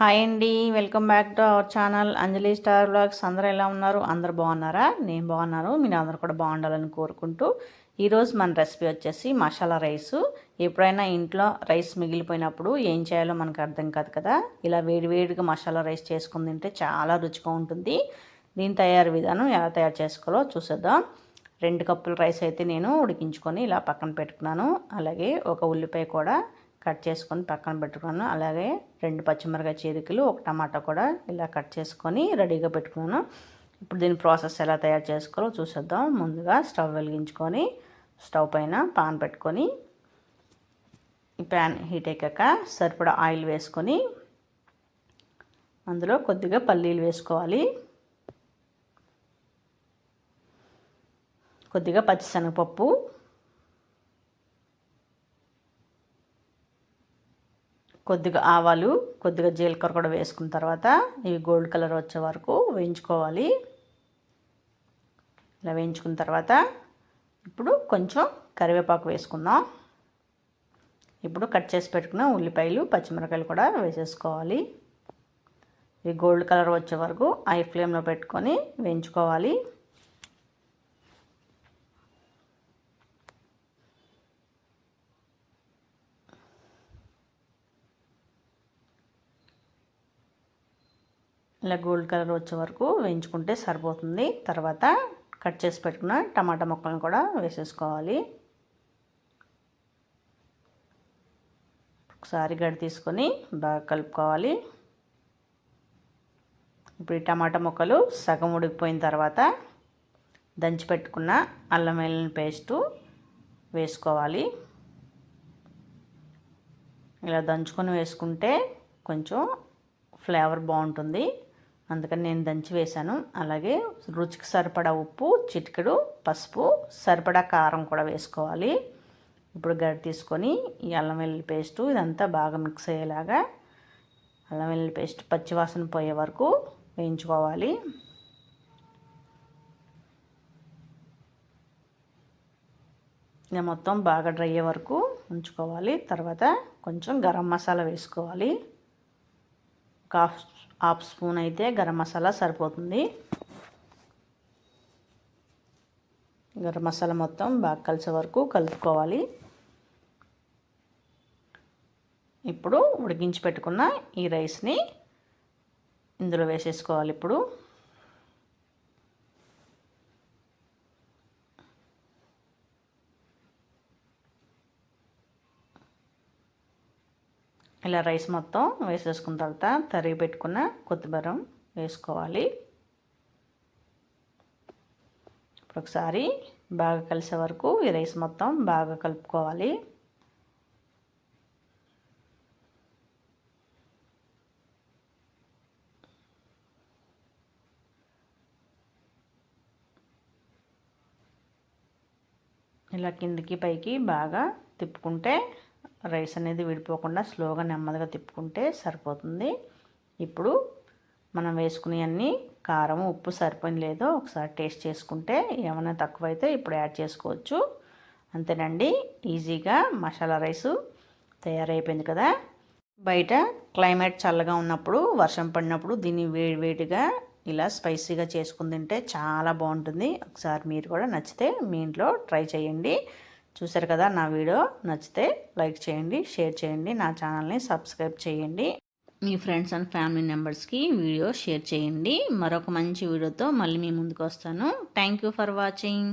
Hi అండి welcome back to our channel Anjali star blogs అందరూ ఎలా ఉన్నారు? అందరు బాగున్నారా? నేను బాగున్నారు మీరు అందరు కూడా బాగుండాలని కోరుకుంటూ ఈరోజు మన రెసిపీ వచ్చేసి మసాలా రైస్. ఎప్పుడైనా ఇంట్లో రైస్ మిగిలిపోయినప్పుడు ఏం చేయాలో మనకు అర్థం కాదు కదా? ఇలా వేడివేడిగా మసాలా రైస్ చేసుకుని తింటే చాలా రుచిగా ఉంటుంది. దీని తయారు విధానం ఎలా తయారు చేసుకోవాలో చూసేద్దాం. రెండు కప్పుల రైస్ అయితే నేను ఉడికించుకొని ఇలా పక్కన పెట్టుకున్నాను. అలాగే ఒక ఉల్లిపాయ కూడా కట్ చేసుకొని పక్కన పెట్టుకున్నాను. అలాగే రెండు పచ్చిమిరకాయ చీరికలు ఒక టమాటా కూడా ఇలా కట్ చేసుకొని రెడీగా పెట్టుకున్నాను. ఇప్పుడు దీని ప్రాసెస్ ఎలా తయారు చేసుకోవాలో చూసేద్దాం. ముందుగా స్టవ్ వెలిగించుకొని స్టవ్ పైన పాన్ పెట్టుకొని ఈ ప్యాన్ హీట్ అయ్యాక సరిపడా ఆయిల్ వేసుకొని అందులో కొద్దిగా పల్లీలు వేసుకోవాలి. కొద్దిగా పచ్చిశనగపప్పు కొద్దిగా ఆవాలు కొద్దిగా జీలకర్ర కూడా వేసుకున్న తర్వాత ఇవి గోల్డ్ కలర్ వచ్చే వరకు వేయించుకోవాలి. ఇలా వేయించుకున్న తర్వాత ఇప్పుడు కొంచెం కరివేపాకు వేసుకుందాం. ఇప్పుడు కట్ చేసి పెట్టుకున్న ఉల్లిపాయలు పచ్చిమిరకాయలు కూడా వేసేసుకోవాలి. ఇవి గోల్డ్ కలర్ వచ్చే వరకు ఐ ఫ్లేమ్లో పెట్టుకొని వేయించుకోవాలి. ఇలా గోల్డ్ కలర్ వచ్చే వరకు వేయించుకుంటే సరిపోతుంది. తర్వాత కట్ చేసి పెట్టుకున్న టమాటా ముక్కలను కూడా వేసేసుకోవాలి. ఒకసారి గడి తీసుకొని బాగా కలుపుకోవాలి. ఇప్పుడు ఈ టమాటా ముక్కలు సగం ఉడికిపోయిన తర్వాత దంచి పెట్టుకున్న అల్లం వెల్లుల్లి పేస్టు వేసుకోవాలి. ఇలా దంచుకొని వేసుకుంటే కొంచెం ఫ్లేవర్ బాగుంటుంది. అందుకని నేను దంచి వేశాను. అలాగే రుచికి సరిపడా ఉప్పు చిటికెడు పసుపు సరిపడా కారం కూడా వేసుకోవాలి. ఇప్పుడు గడి తీసుకొని ఈ అల్లం వెల్లుల్లి పేస్టు ఇదంతా బాగా మిక్స్ అయ్యేలాగా అల్లం వెల్లుల్లి పేస్ట్ పచ్చివాసన పోయే వరకు వేయించుకోవాలి. ఇక మొత్తం బాగా డ్రై అయ్యే వరకు ఉంచుకోవాలి. తర్వాత కొంచెం గరం మసాలా వేసుకోవాలి. ఒక హాఫ్ హాఫ్ స్పూన్ అయితే గరం మసాలా సరిపోతుంది. గరం మసాలా మొత్తం బాగా కలిసే వరకు కలుపుకోవాలి. ఇప్పుడు ఉడికించి పెట్టుకున్న ఈ రైస్ని ఇందులో వేసేసుకోవాలి ఇప్పుడు. ఇలా రైస్ మొత్తం వేసేసుకున్న తర్వాత తరిగి పెట్టుకున్న కొత్తిమీర వేసుకోవాలి. ఇప్పుడు ఒకసారి బాగా కలిసే వరకు ఈ రైస్ మొత్తం బాగా కలుపుకోవాలి. ఇలా కిందికి పైకి బాగా తిప్పుకుంటే రైస్ అనేది విడిపోకుండా స్లోగా నెమ్మదిగా తిప్పుకుంటే సరిపోతుంది. ఇప్పుడు మనం వేసుకునే అన్ని కారం ఉప్పు సరిపోయింది లేదో ఒకసారి టేస్ట్ చేసుకుంటే ఏమైనా తక్కువైతే ఇప్పుడు యాడ్ చేసుకోవచ్చు. అంతేనండి ఈజీగా మసాలా రైసు తయారైపోయింది కదా. బయట క్లైమేట్ చల్లగా ఉన్నప్పుడు వర్షం పడినప్పుడు దీన్ని వేడి వేడిగా ఇలా స్పైసీగా చేసుకుని తింటే చాలా బాగుంటుంది. ఒకసారి మీరు కూడా నచ్చితే మీ ఇంట్లో ట్రై చేయండి. చూసారు కదా నా వీడియో నచ్చితే లైక్ చేయండి షేర్ చేయండి నా ఛానల్ని సబ్స్క్రైబ్ చేయండి. మీ ఫ్రెండ్స్ అండ్ ఫ్యామిలీ మెంబర్స్కి వీడియో షేర్ చేయండి. మరొక మంచి వీడియోతో మళ్ళీ మీ ముందుకు వస్తాను. Thank for watching.